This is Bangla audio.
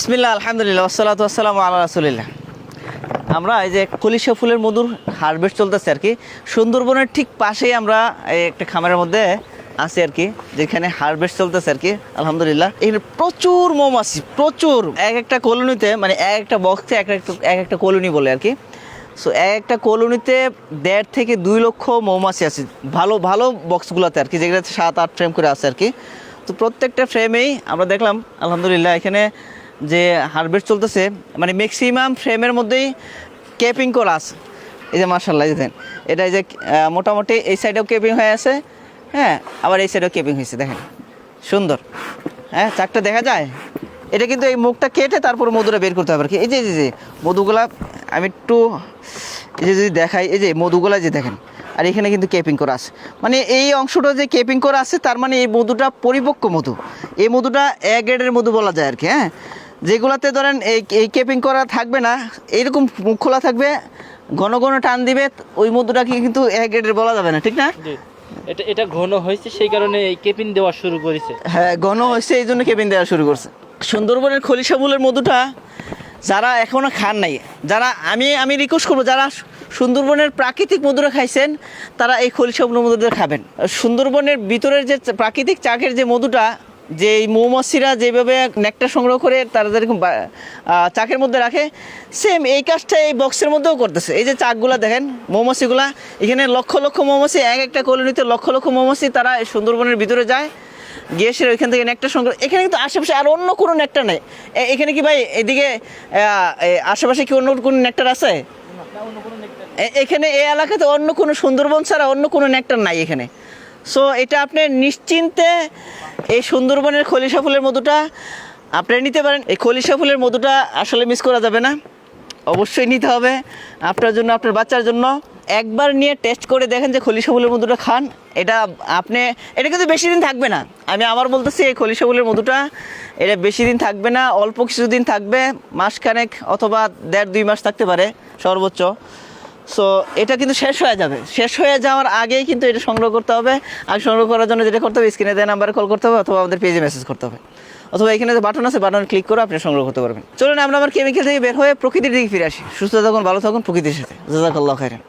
বিসমিল্লাহ, আলহামদুলিল্লাহ আসসালাতু আসসালাম আল্লাহ রাসুলিল্লাহ। আমরা এই যে কলিশা ফুলের মধুর হারভেস্ট চলতেছে আর কি, সুন্দরবনের ঠিক পাশেই আমরা একটা খামারের মধ্যে আছি আর কি, যেখানে হারভেস্ট চলতেছে আর কি, আলহামদুলিল্লাহ। এখানে প্রচুর মৌমাছি, প্রচুর। এক একটা কলোনিতে মানে এক একটা বক্সে এক একটা এক একটা কলোনি বলে আর কি। সো এক একটা কলোনিতে দেড় থেকে দুই লক্ষ মৌমাছি আছে, ভালো ভালো বক্সগুলোতে আর কি, যেগুলোতে সাত, আট ফ্রেম করে আছে আর কি। তো প্রত্যেকটা ফ্রেমেই আমরা দেখলাম, আলহামদুলিল্লাহ, এখানে যে হারভেস্ট চলতেছে মানে ম্যাক্সিমাম ফ্রেমের মধ্যেই ক্যাপিং করা আছে। এই যে মার্শাল্লাহ দেখেন, এটা এই যে মোটামুটি এই সাইডেও কেপিং হয়ে আছে হ্যাঁ আবার এই সাইডেও কেপিং হয়েছে, দেখেন, সুন্দর হ্যাঁ চাকটা দেখা যায়। এটা কিন্তু এই মুখটা কেটে তারপর মধুটা বের করতে হবে আর কি। এই যে, এই যে- মধুগুলা আমি একটু, এই যে, যদি দেখাই, এই যে, মধুগুলা যে দেখেন, আর এখানে কিন্তু কেপিং করা আছে। মানে এই অংশটা যে কেপিং করা আছে, তার মানে এই মধুটা পরিপক্ক মধু। এই মধুটা এ গ্রেডের মধু বলা যায় আর কি হ্যাঁ। যেগুলাতে ধরেন এই এই কেপিং করা থাকবে না এইরকম মুখ খোলা থাকবে ঘন ঘন টান দিবে ওই মধুটাকে কিন্তু এ গ্রেডের বলা যাবে না ঠিক না? এটা এটা ঘন হয়েছে সেই কারণে এই কেপিন দেওয়া শুরু করেছে। হ্যাঁ ঘন হয়েছে এই জন্য কেবিন দেওয়া শুরু করছে। সুন্দরবনের খলিশা ফুলের মধুটা যারা এখনও খান নাই যারা আমি আমি রিকোয়েস্ট করব যারা সুন্দরবনের প্রাকৃতিক মধুরা খাইছেন তারা এই খলিশা ফুলের মধুটা খাবেন। সুন্দরবনের ভিতরের যে প্রাকৃতিক চাকের যে মধুটা যে এই মৌমাছিরা যেভাবে নেকটার সংগ্রহ করে তারা যেরকম চাকের মধ্যে রাখে সেম এই কাজটা এই বক্সের মধ্যেও করতেছে। এই যে চাকগুলা দেখেন মৌমাছিগুলা এখানে লক্ষ লক্ষ মৌমাছি এক একটা কলোনিতে লক্ষ লক্ষ মৌমাছি তারা এই সুন্দরবনের ভিতরে যায় গিয়ে সে ওইখান থেকে নেকটা সংগ্রহ এখানে কিন্তু আশেপাশে আর অন্য কোনো নেকটার নেই। এখানে কি ভাই এদিকে আশেপাশে কি অন্য কোনো নেকটার আছে? এখানে এই এলাকাতে অন্য কোনো সুন্দরবন ছাড়া অন্য কোনো নেকটার নাই এখানে। সো এটা আপনি নিশ্চিন্তে এই সুন্দরবনের খলিশা ফুলের মধুটা আপনি নিতে পারেন। এই খলিশা ফুলের মধুটা আসলে মিস করা যাবে না। অবশ্যই নিতে হবে আপনার জন্য, আপনার বাচ্চার জন্য। একবার নিয়ে টেস্ট করে দেখেন যে খলিশা ফুলের মধুটা খান। এটা আপনি, এটা কিন্তু বেশি দিন থাকবে না। আমি আবার বলতেছি, এই খলিশা ফুলের মধুটা এটা বেশি দিন থাকবে না, অল্প কিছুদিন থাকবে, মাসখানেক অথবা দেড় দুই মাস থাকতে পারে সর্বোচ্চ। সো এটা কিন্তু শেষ হয়ে যাবে। শেষ হয়ে যাওয়ার আগেই কিন্তু এটা সংগ্রহ করতে হবে। আর সংগ্রহ করার জন্য যেটা করতে হবে স্ক্রিনে দেয় নাম্বারে কল করতে হবে অথবা আমাদের পেজে মেসেজ করতে হবে। অথবা এখানে যে বাটন আছে বাটন ক্লিক করে আপনি সংগ্রহ করতে পারবেন। চলুন আমরা আমার কেমিক্যাল থেকে বের হয়ে প্রকৃতির দিকে ফিরে আসি। সুস্থ থাকুন, ভালো থাকুন প্রকৃতির সাথে। জাজাকাল্লাহ খাইরেন